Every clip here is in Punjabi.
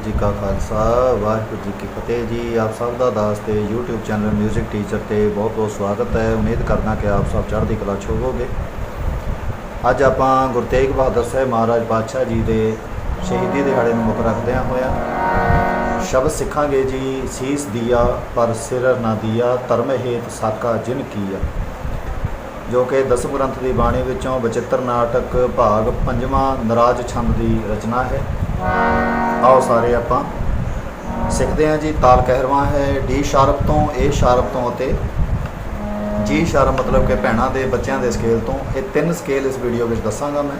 ਵਾਹਿਗੁਰੂ ਜੀ ਕਾ ਖਾਲਸਾ, ਵਾਹਿਗੁਰੂ ਜੀ ਕੀ ਫਤਿਹ ਜੀ। ਆਪ ਸਭ ਦਾ ਦਾਸ ਤੇ YouTube ਚੈਨਲ 뮤직 ਟੀਚਰ ਤੇ ਬਹੁਤ ਬਹੁਤ ਸਵਾਗਤ ਹੈ। ਉਮੀਦ ਕਰਦਾ ਕਿ ਆਪ ਸਭ ਚੜ੍ਹਦੀ ਕਲਾ 'ਚ ਹੋਵੋਗੇ। ਅੱਜ ਆਪਾਂ ਗੁਰੂ ਤੇਗ ਬਹਾਦਰ ਸਾਹਿਬ ਮਹਾਰਾਜ ਪਾਤਸ਼ਾਹ ਜੀ ਦੇ ਸ਼ਹੀਦੀ ਦਿਹਾੜੇ ਨੂੰ ਮੁੱਖ ਰੱਖਦਿਆਂ ਹੋਇਆ ਸ਼ਬਦ ਸਿੱਖਾਂਗੇ ਜੀ। ਸੀਸ ਦੀਆ ਪਰ ਸਿਰ ਨਾ ਦੀਆ, ਧਰਮ ਹੇਤ ਸਾਕਾ ਜਿਨ ਕੀਆ। ਜੋ ਕਿ ਦਸਮ ਗ੍ਰੰਥ ਦੀ ਬਾਣੀ ਵਿੱਚੋਂ ਬਚਿੱਤਰ ਨਾਟਕ ਭਾਗ ਪੰਜਵਾਂ ਨਰਾਜ ਛੰਦ ਦੀ ਰਚਨਾ ਹੈ। ਆਓ ਸਾਰੇ ਆਪਾਂ। ਸਿੱਖਦੇ ਹਾਂ ਜੀ, ਤਾਲ ਕਹਿਰਵਾ ਹੈ, ਡੀ ਸ਼ਾਰਪ ਤੋਂ, ਏ ਸ਼ਾਰਪ ਤੋਂ ਅਤੇ ਜੀ ਸ਼ਾਰਪ ਮਤਲਬ ਕਿ ਭੈਣਾਂ ਦੇ ਬੱਚਿਆਂ ਦੇ ਸਕੇਲ ਤੋਂ। ਇਹ ਤਿੰਨ ਸਕੇਲ ਇਸ ਵੀਡੀਓ ਵਿੱਚ ਦੱਸਾਂਗਾ ਮੈਂ।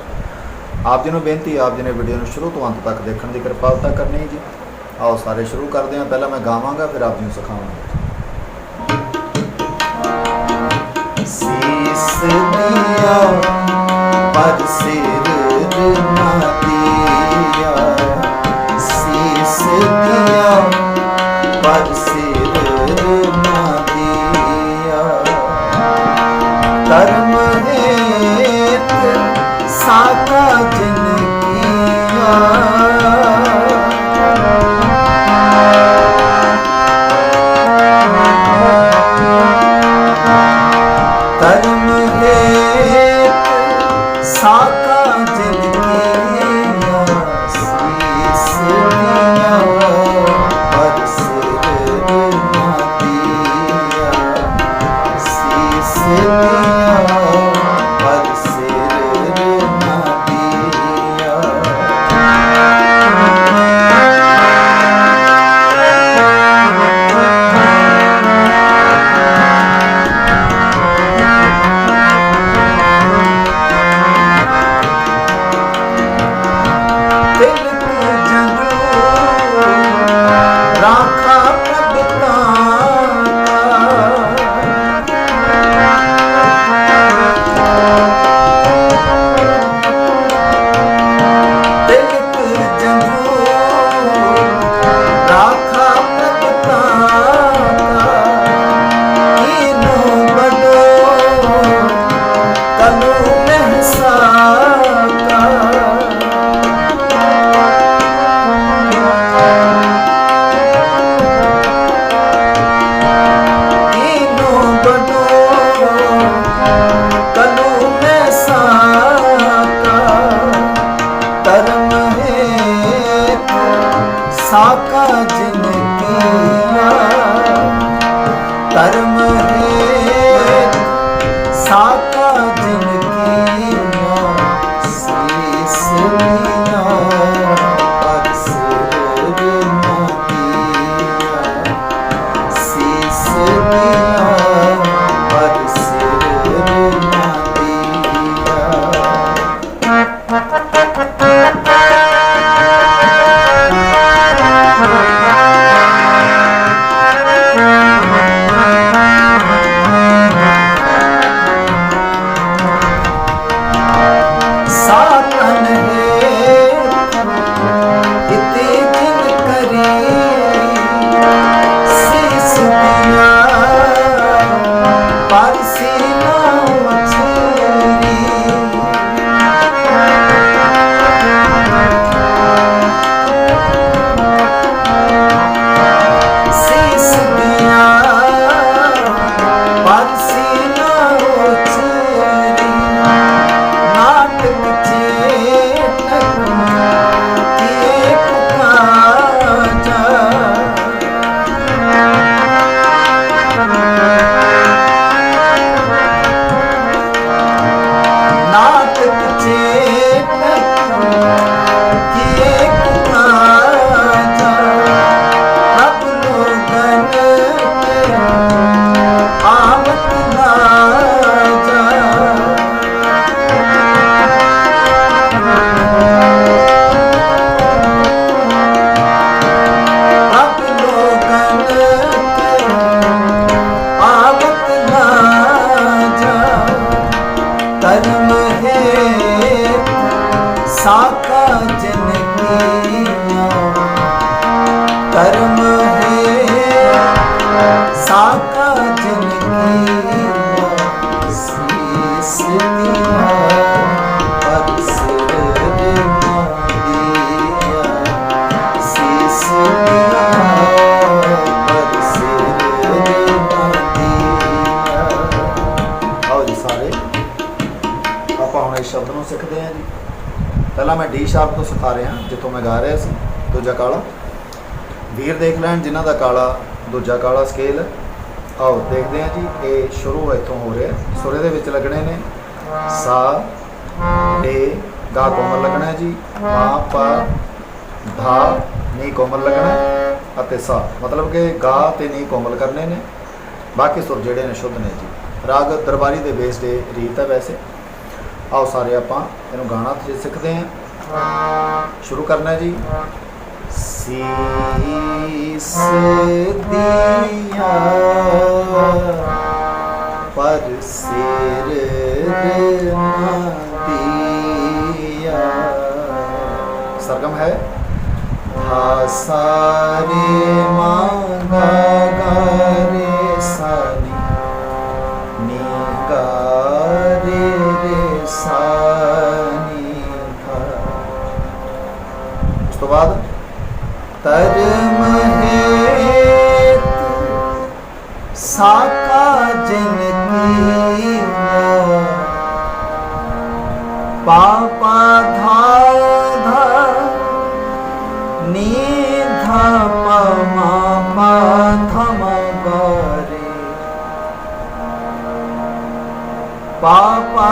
ਆਪ ਜੀ ਨੂੰ ਬੇਨਤੀ, ਆਪ ਜੀ ਨੇ ਵੀਡੀਓ ਨੂੰ ਸ਼ੁਰੂ ਤੋਂ ਅੰਤ ਤੱਕ ਦੇਖਣ ਦੀ ਕਿਰਪਾਲਤਾ ਕਰਨੀ ਜੀ। ਆਓ ਸਾਰੇ ਸ਼ੁਰੂ ਕਰਦੇ ਹਾਂ। ਪਹਿਲਾਂ ਮੈਂ ਗਾਵਾਂਗਾ, ਫਿਰ ਆਪ ਜੀ ਨੂੰ ਸਿਖਾਵਾਂਗਾ। ਸੀਸ ਦਿਆ ਪਰ ਸਿਰ ਨਾ ਸਾਕਾ ਸਾਕਾ ਜਿਨ ਮੈਂ ਡੀ ਸ਼ਾਰਪ ਤੋਂ ਸਿਖਾ ਰਿਹਾ, ਜਿੱਥੋਂ ਮੈਂ ਗਾ ਰਿਹਾ ਸੀ, ਦੂਜਾ ਕਾਲਾ। ਵੀਰ ਦੇਖ ਲੈਣ, ਜਿਨ੍ਹਾਂ ਦਾ ਕਾਲਾ, ਦੂਜਾ ਕਾਲਾ ਸਕੇਲ ਆਓ, ਦੇਖਦੇ ਹਾਂ ਜੀ, ਇਹ ਸ਼ੁਰੂ ਇੱਥੋਂ ਹੋ ਰਿਹਾ। ਸੁਰੇ ਦੇ ਵਿੱਚ ਲੱਗਣੇ ਨੇ। ਸਾ, ਡੇ, ਗਾ ਕੋਮਲ ਲੱਗਣਾ ਹੈ ਜੀ। ਮਾ, ਪਾ, ਧਾ, ਨੀ ਕੋਮਲ ਲੱਗਣਾ ਅਤੇ ਸਾ, ਮਤਲਬ ਕਿ ਗਾ ਤੇ ਨੀ ਕੋਮਲ ਕਰਨੇ ਨੇ। ਬਾਕੀ ਸੁਰ ਜਿਹੜੇ ਨੇ, ਸ਼ੁੱਧ ਨੇ ਜੀ। ਰਾਗ ਦਰਬਾਰੀ ਦੇ ਬੇਸ ਤੇ ਰੀਤ ਹੈ ਵੈਸੇ। ਆਓ ਸਾਰੇ ਆਪਾਂ, ਇਹਨੂੰ ਗਾਣਾ ਤੇ ਸਿੱਖਦੇ ਹਾਂ। ਸ਼ੁਰੂ ਕਰਨਾ ਜੀ। ਸੀਸ ਦਿਆ ਪਰ ਸਿਰ ਦਿਆ। ਸਰਗਮ ਹੈ। ਧਾ ਸਾਰੇ ਮਾ ਗਾ ਗਾ ਨੀ ਨੀ ਰੇ ਰੇ ਸਾ ਉਸ ਤੋਂ ਬਾਅਦ ਤਰਮ ਹੇਤ ਸਾਕਾ ਜਨ ਕੀਨਾ ਪਾਪਾ ਧਾ ਧਾ ਨੀ ਧਾ ਪ ਮਾ ਪਾ ਧਮ ਗਰੇ ਪਾਪਾ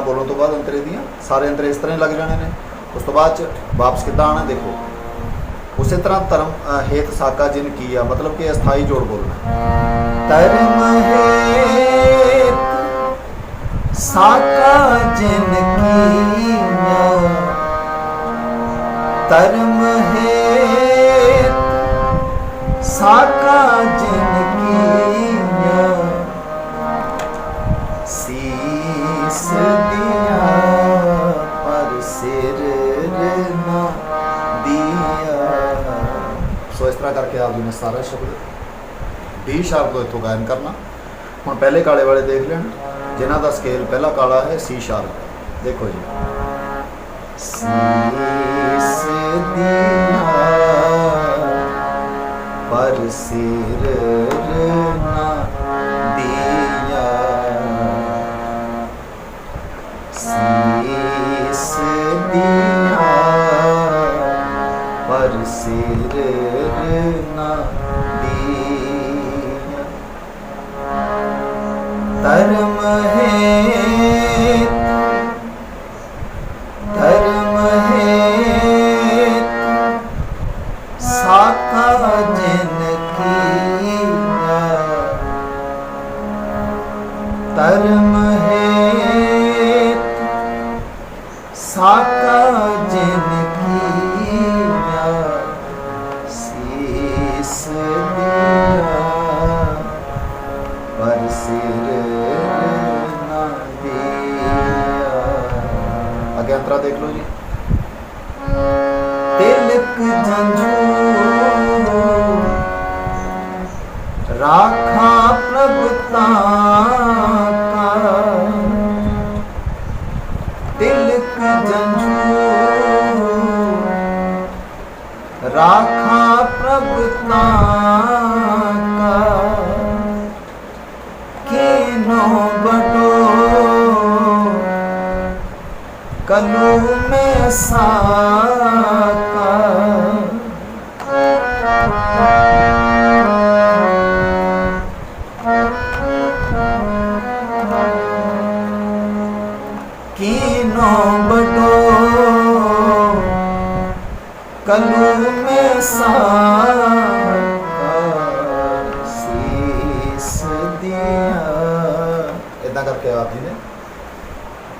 ਦੋ ਲਾਈਨਾਂ ਬੋਲਣ ਤੋਂ ਬਾਅਦ ਅੰਤਰੇ ਦੀਆਂ ਸਾਰੇ ਅੰਤਰੇ ਇਸ ਤਰ੍ਹਾਂ ਹੀ ਲੱਗ ਜਾਣੇ ਨੇ। ਉਸ ਤੋਂ ਬਾਅਦ ਚ ਵਾਪਸ ਕਿੱਦਾਂ ਆਣਾ ਦੇਖੋ। ਉਸੇ ਤਰ੍ਹਾਂ ਧਰਮ ਅ, ਹੇਤ ਸਾਕਾ ਜਿਨ ਕੀਆ ਮਤਲਬ ਕਿ ਅਸਥਾਈ ਜੋੜ ਬੋਲਣਾ। ਧਰਮ ਹੇਤ ਸਾਕਾ ਜਿਨ ਕੀਆ ਧਰਮ ਹੇਤ ਸਾਕਾ ਜਿਨ ਸੋ ਕਰਕੇ ਆਪ ਜੀ ਨੇ ਸਾਰਾ ਸ਼ਬਦ ਡੀ ਸ਼ਾਰਪ ਤੋਂ ਇੱਥੋਂ ਗਾਇਨ ਕਰਨਾ। ਹੁਣ ਪਹਿਲੇ ਕਾਲੇ ਵਾਲੇ ਦੇਖ ਲੈਣ, ਜਿਨ੍ਹਾਂ ਦਾ ਸਕੇਲ ਪਹਿਲਾ ਕਾਲਾ ਹੈ, ਸੀ ਸ਼ਾਰਪ ਦੇਖੋ ਜੀ। ਸੀਸ ਦਿਆ ਪਰ ਸਿਰ ਨਾ ਧਰਮ ਹੇਤ ਅੱਗੇ ਦੇਖ ਲਓ ਜੀ। कनु में साका कीनो बटो कनु में साका शीस दिया इतना करके आप जी ने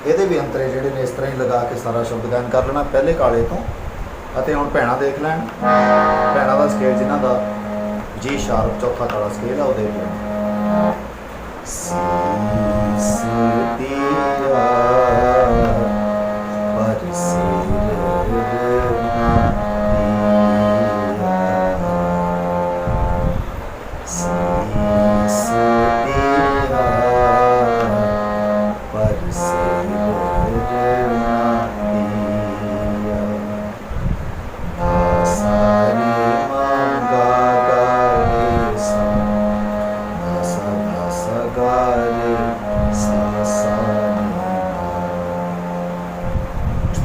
ਇਹਦੇ ਵੀ ਅੰਤਰੇ ਜਿਹੜੇ ਨੇ ਇਸ ਤਰ੍ਹਾਂ ਹੀ ਲਗਾ ਕੇ ਸਾਰਾ ਸ਼ਬਦ ਗਾਇਨ ਕਰ ਲੈਣਾ ਪਹਿਲੇ ਕਾਲੇ ਤੋਂ, ਅਤੇ ਹੁਣ ਭੈਣਾ ਦੇਖ ਲੈਣ। ਭੈਣਾ ਦਾ ਸਕੇਲ ਜਿਨ੍ਹਾਂ ਦਾ ਜੀ ਸ਼ਾਰਪ ਚੌਥਾ ਕਾਲਾ ਸਕੇਲ ਆ, ਉਹ ਦੇਖ ਲੈਣ। ਸੀਸ ਦਿਆ ਪਰ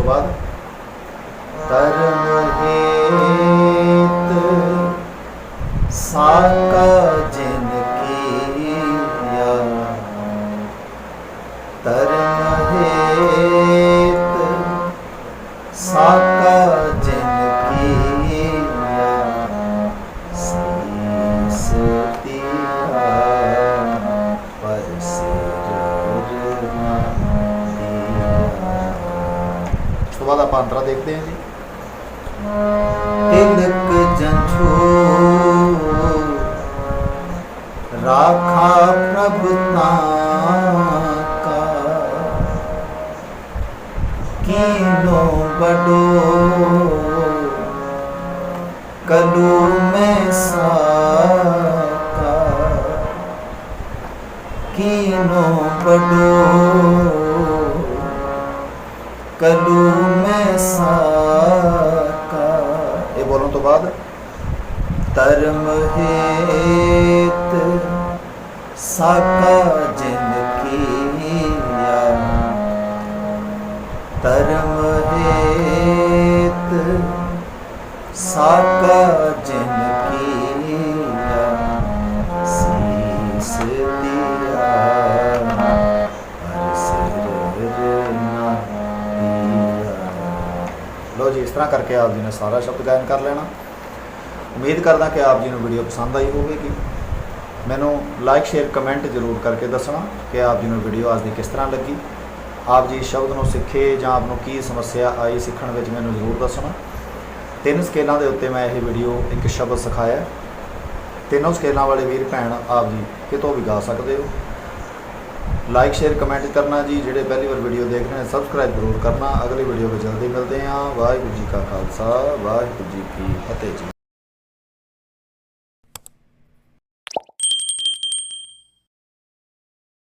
Louvado ਆਪਾਂ ਅੰਤਰਾ ਦੇਖਦੇ ਹਾਂ ਜੀ ਤਿਲਕ ਜੰਝੂ ਰਾਖਾ ਪ੍ਰਭਤਾ ਕਾ ਕੀਨੋ ਬਡੋ ਕਲੂ ਮੈਂ ਸਾਕਾ ਕੀਨੋ ਬਡੋ ਕਲੂ ਮੈਂ ਸਾਕਾ। ਇਹ ਬੋਲਣ ਤੋਂ ਬਾਅਦ ਧਰਮ ਹੇਤ ਸਾਕਾ ਜਿਨ ਕੀਆ। ਧਰਮ ਹੇਤ ਸਾਕਾ ਜਿਨ ਕੀਆ। ਸੀਸ ਇਸ ਤਰ੍ਹਾਂ ਕਰਕੇ ਆਪ ਜੀ ਨੇ ਸਾਰਾ ਸ਼ਬਦ ਗਾਇਨ ਕਰ ਲੈਣਾ। ਉਮੀਦ ਕਰਦਾ ਕਿ ਆਪ ਜੀ ਨੂੰ ਵੀਡੀਓ ਪਸੰਦ ਆਈ ਹੋਵੇਗੀ। ਮੈਨੂੰ ਲਾਈਕ ਸ਼ੇਅਰ ਕਮੈਂਟ ਜ਼ਰੂਰ ਕਰਕੇ ਦੱਸਣਾ ਕਿ ਆਪ ਜੀ ਨੂੰ ਵੀਡੀਓ ਅੱਜ ਦੀ ਕਿਸ ਤਰ੍ਹਾਂ ਲੱਗੀ। ਆਪ ਜੀ ਸ਼ਬਦ ਨੂੰ ਸਿੱਖੇ ਜਾਂ ਆਪ ਨੂੰ ਕੀ ਸਮੱਸਿਆ ਆਈ ਸਿੱਖਣ ਵਿੱਚ ਮੈਨੂੰ ਜ਼ਰੂਰ ਦੱਸਣਾ। ਤਿੰਨ ਸਕੇਲਾਂ ਦੇ ਉੱਤੇ ਮੈਂ ਇਹ ਵੀਡੀਓ ਇੱਕ ਸ਼ਬਦ ਸਿਖਾਇਆ। ਤਿੰਨੋਂ ਸਕੇਲਾਂ ਵਾਲੇ ਵੀਰ ਭੈਣ ਆਪ ਜੀ ਕਿਤੋਂ ਵੀ ਗਾ ਸਕਦੇ ਹੋ। ਲਾਈਕ ਸ਼ੇਅਰ ਕਮੈਂਟ ਕਰਨਾ ਜੀ। ਜਿਹੜੇ ਪਹਿਲੀ ਵਾਰ ਵੀਡੀਓ ਦੇਖ ਰਹੇ ਨੇ ਸਬਸਕ੍ਰਾਈਬ ਜ਼ਰੂਰ ਕਰਨਾ। ਅਗਲੀ ਵੀਡੀਓ ਵਿੱਚ ਜਲਦੀ ਮਿਲਦੇ ਹਾਂ। ਵਾਹਿਗੁਰੂ ਜੀ ਕਾ ਖਾਲਸਾ, ਵਾਹਿਗੁਰੂ ਜੀ ਕੀ ਫਤਿਹ ਜੀ।